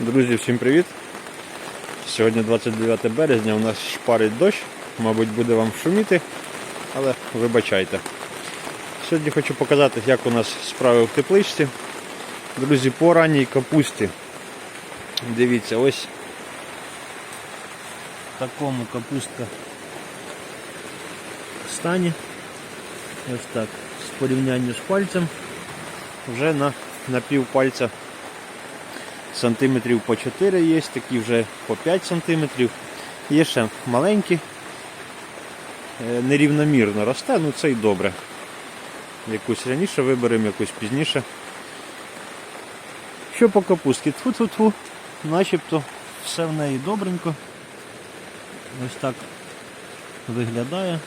Друзі, всім привіт! Сьогодні 29 березня, у нас шпарить дощ, мабуть, буде вам шуміти, але вибачайте. Сьогодні хочу показати, як у нас справи в тепличці. Друзі, по ранній капусті. Дивіться, ось в такому капустка стані. Ось так, з порівняння з пальцем. Вже на, на пів пальця сантиметрів по 4 є, такі вже по 5 сантиметрів. Є ще маленькі, Е, нерівномірно росте, ну це й добре. Якусь раніше виберемо, якусь пізніше. Що по капустці? Тфу-тфу-тфу, начебто все в неї добренько. Ось так виглядає.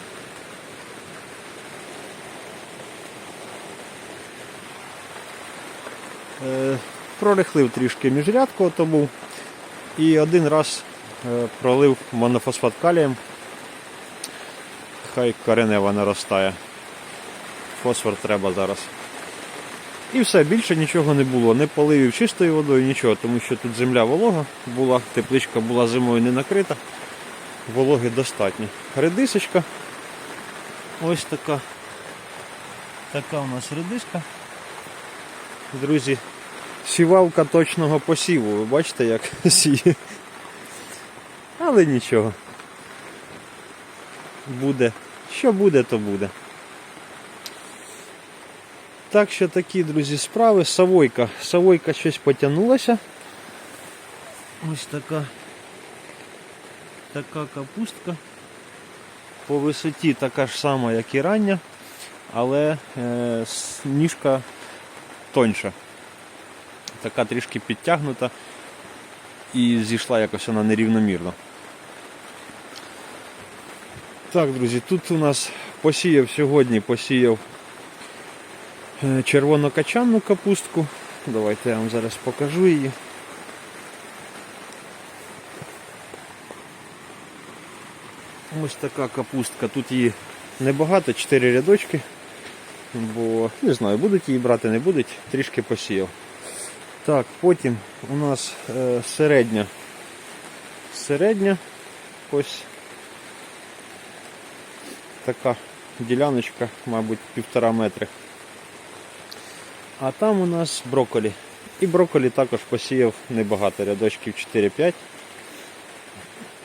Прорихлив трішки міжрядку ото був. І один раз е, пролив монофосфат калієм. Хай коренева наростає. Фосфор треба зараз. І все, більше нічого не було. Не поливів чистою водою, нічого, тому що тут земля волога була, тепличка була зимою не накрита, вологи достатньо. Редисочка. Ось така. Така у нас редиска. Друзі, сівалка точного посіву. Ви бачите, як сіє. Але нічого. Буде. Що буде, то буде. Так що такі, друзі, справи. Савойка. Савойка щось потягнулася. Ось така. Така капустка. По висоті така ж сама, як і рання, але е, ніжка тоньша. Така трішки підтягнута і зійшла якось вона нерівномірно. Так, друзі, тут у нас посіяв сьогодні, посіяв е, червонокачанну капустку. Давайте я вам зараз покажу її. Ось така капустка. Тут її небагато, 4 рядочки. Бо не знаю, будуть її брати, не будуть, трішки посіяв. Так, потім у нас е, середня. Середня ось така діляночка, мабуть, півтора метри. А там у нас брокколі. І брокколі також посіяв небагато, рядочків 4-5.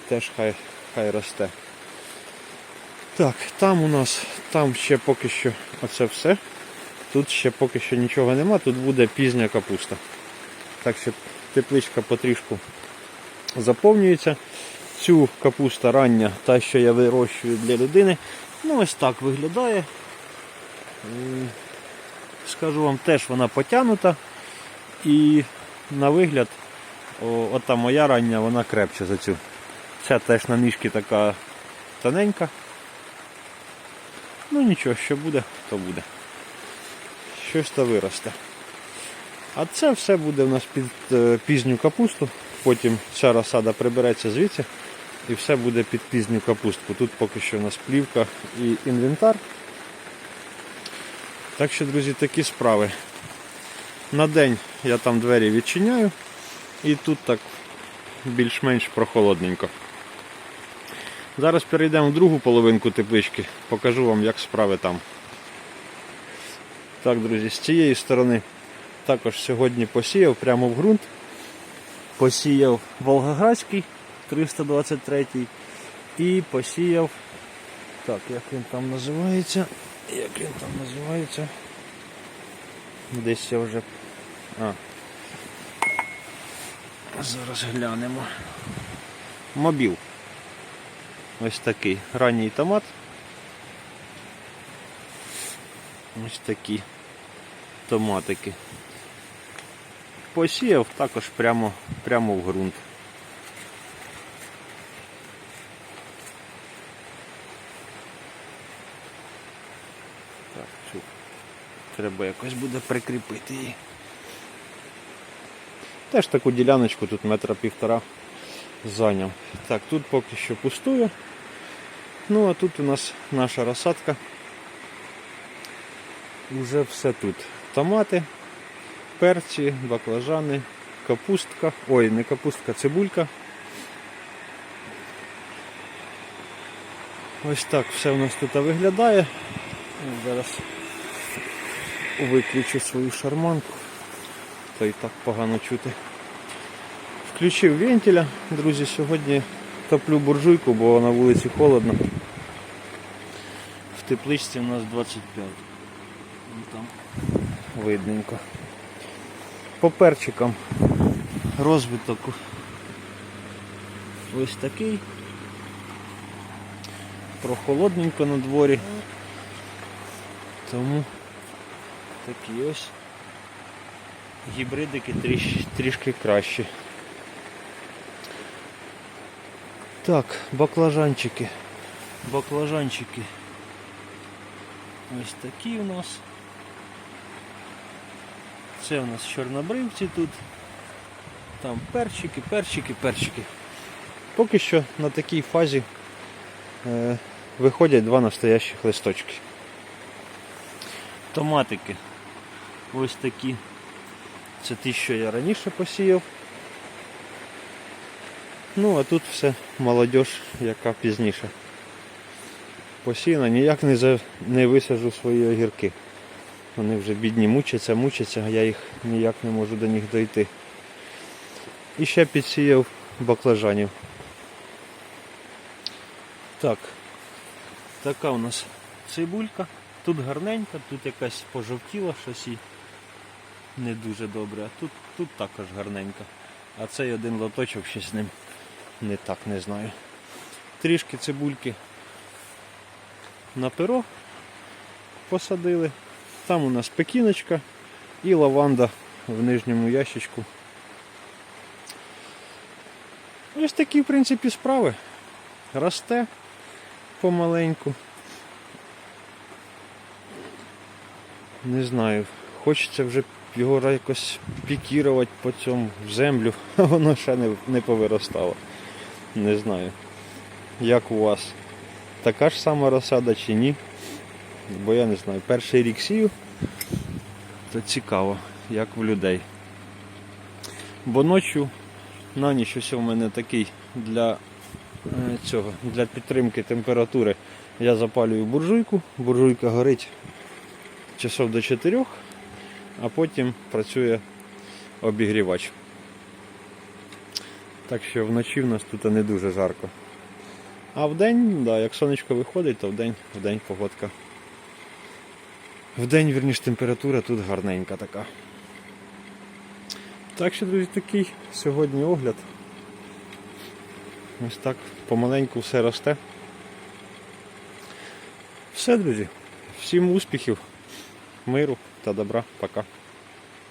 Теж хай, хай росте. Так, там у нас, там ще поки що оце все. Тут ще поки що нічого нема, тут буде пізня капуста. Так що тепличка потрішку заповнюється. Цю капуста рання, та, що я вирощую для людини, ну ось так виглядає. Скажу вам, теж вона потягнута. І на вигляд, ота моя рання, вона крепче за цю. Ця теж на ніжки така тоненька. Ну нічого, що буде, то буде. Щось то виросте. А це все буде у нас під е, пізню капусту. Потім ця розсада прибереться звідси і все буде під пізню капустку. Тут поки що у нас плівка і інвентар. Так що, друзі, такі справи. На день я там двері відчиняю і тут так більш-менш прохолодненько. Зараз перейдемо в другу половинку теплички, покажу вам, як справи там. Так, друзі, з цієї сторони також сьогодні посіяв прямо в ґрунт. Посіяв Волгоградський 323 і посіяв. Так, як він там називається? Як він там називається? Десь я вже. А. Зараз глянемо. Мобіл. Ось такий ранній томат. Ось такі томатики. Посіяв також прямо, прямо в ґрунт. Треба якось буде прикріпити її. Теж таку діляночку тут метра півтора зайняв. Так, тут поки що пустує. Ну а тут у нас наша розсадка. Уже все тут. Томати, перці, баклажани, капустка. Ой, не капустка, цибулька. Ось так все у нас тут виглядає. Зараз виключу свою шарманку. То і так погано чути. Включив вентиля, друзі, сьогодні топлю буржуйку, бо на вулиці холодно. В тепличці у нас 25. Вон Там видненько. По перчикам розвиток ось такий. Прохолодненько на дворі. Тому такі ось гібридики тріш, трішки кращі. Так, баклажанчики. Баклажанчики. Ось такі у нас. Це у нас чорнобривці тут. Там перчики, перчики, перчики. Поки що на такій фазі е, виходять два настоящих листочки. Томатики. Ось такі. Це ті, що я раніше посіяв. Ну, а тут все молодь, яка пізніше. Посіяна, ніяк не, за... не висажу свої огірки. Вони вже бідні мучаться, мучаться, а я їх ніяк не можу до них дойти. І ще підсіяв баклажанів. Так, така у нас цибулька. Тут гарненька, тут якась пожовтіла щось і не дуже добре, а тут, тут також гарненька. А цей один лоточок ще з ним не так не знаю. Трішки цибульки на перо посадили. Там у нас пекіночка і лаванда в нижньому ящичку. Ось такі, в принципі, справи. Росте помаленьку. Не знаю, хочеться вже його якось пікірувати по цьому в землю, а воно ще не, не повиростало. Не знаю. Як у вас? Така ж сама розсада чи ні? Бо я не знаю, перший рік сію, то цікаво, як в людей. Бо ночі на ніч ось у мене такий для е, цього, для підтримки температури. Я запалюю буржуйку, буржуйка горить часов до 4, а потім працює обігрівач. Так що вночі в нас тут не дуже жарко. А вдень, да, як сонечко виходить, то вдень, вдень погодка. Вдень, вірніш, температура тут гарненька така. Так що, друзі, такий сьогодні огляд. Ось так помаленьку все росте. Все, друзі. Всім успіхів, миру та добра. Пока.